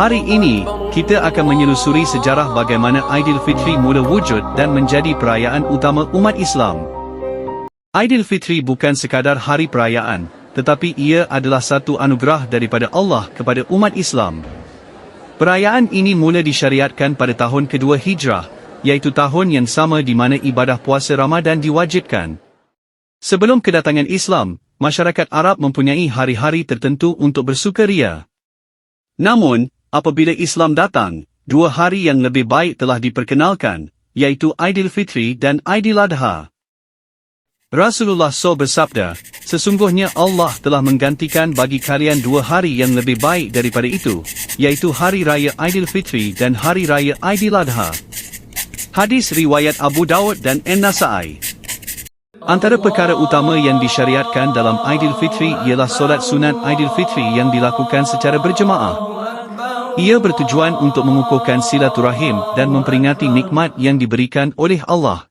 Hari ini, kita akan menyelusuri sejarah bagaimana Aidilfitri mula wujud dan menjadi perayaan utama umat Islam. Aidilfitri bukan sekadar hari perayaan, tetapi ia adalah satu anugerah daripada Allah kepada umat Islam. Perayaan ini mula disyariatkan pada tahun kedua Hijrah, iaitu tahun yang sama di mana ibadah puasa Ramadan diwajibkan. Sebelum kedatangan Islam, masyarakat Arab mempunyai hari-hari tertentu untuk bersukaria. Namun, apabila Islam datang, dua hari yang lebih baik telah diperkenalkan, iaitu Aidilfitri dan Aidiladha. Rasulullah SAW bersabda, sesungguhnya Allah telah menggantikan bagi kalian dua hari yang lebih baik daripada itu, iaitu Hari Raya Aidilfitri dan Hari Raya Aidiladha. Hadis riwayat Abu Dawud dan An-Nasai. Antara perkara utama yang disyariatkan dalam Aidilfitri ialah solat sunat Aidilfitri yang dilakukan secara berjemaah. Ia bertujuan untuk mengukuhkan silaturahim dan memperingati nikmat yang diberikan oleh Allah.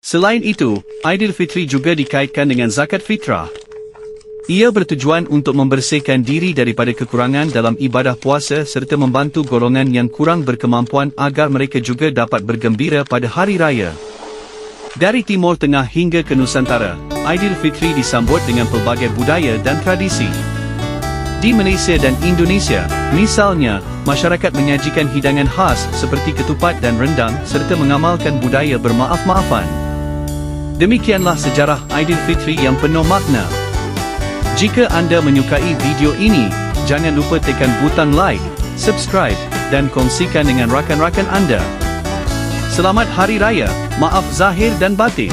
Selain itu, Aidilfitri juga dikaitkan dengan zakat fitrah. Ia bertujuan untuk membersihkan diri daripada kekurangan dalam ibadah puasa serta membantu golongan yang kurang berkemampuan agar mereka juga dapat bergembira pada hari raya. Dari Timur Tengah hingga ke Nusantara, Aidilfitri disambut dengan pelbagai budaya dan tradisi. Di Malaysia dan Indonesia, misalnya, masyarakat menyajikan hidangan khas seperti ketupat dan rendang serta mengamalkan budaya bermaaf-maafan. Demikianlah sejarah Aidilfitri yang penuh makna. Jika anda menyukai video ini, jangan lupa tekan butang like, subscribe, dan kongsikan dengan rakan-rakan anda. Selamat Hari Raya, maaf zahir dan batin.